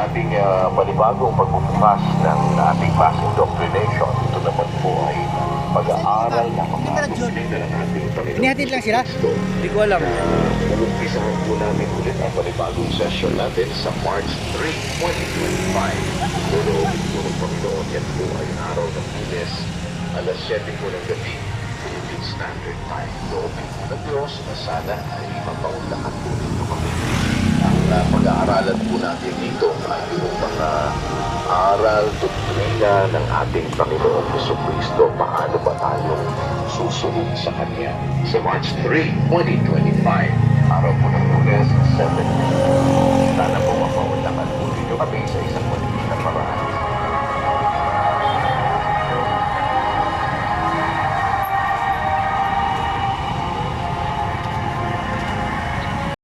ang ating uh, panibagong pagbubukas ng ating mass indoctrination. Ito naman po ay pag-aaral ng mga ng ating Panginoon. Inihatid lang sila? Hindi ko alam. Umumpisahan po namin ulit ang panibagong session natin sa March 3, 2025. Pero po ng Panginoon, yan po ay araw ng Lunes, alas 7 po ng gabi, Philippine Standard Time. Loobin po ng Diyos na sana ay mapaunlakan po dito kami. Ang pag-aaralan po natin dito ay yung mga aral, doktrina ng ating Panginoong Heso Kristo. Paano ba tayo susunod sa Kanya? Sa March 3, 2025, araw po ng Lunes, 7 Sana po mapaunlakan po ninyo kami sa isang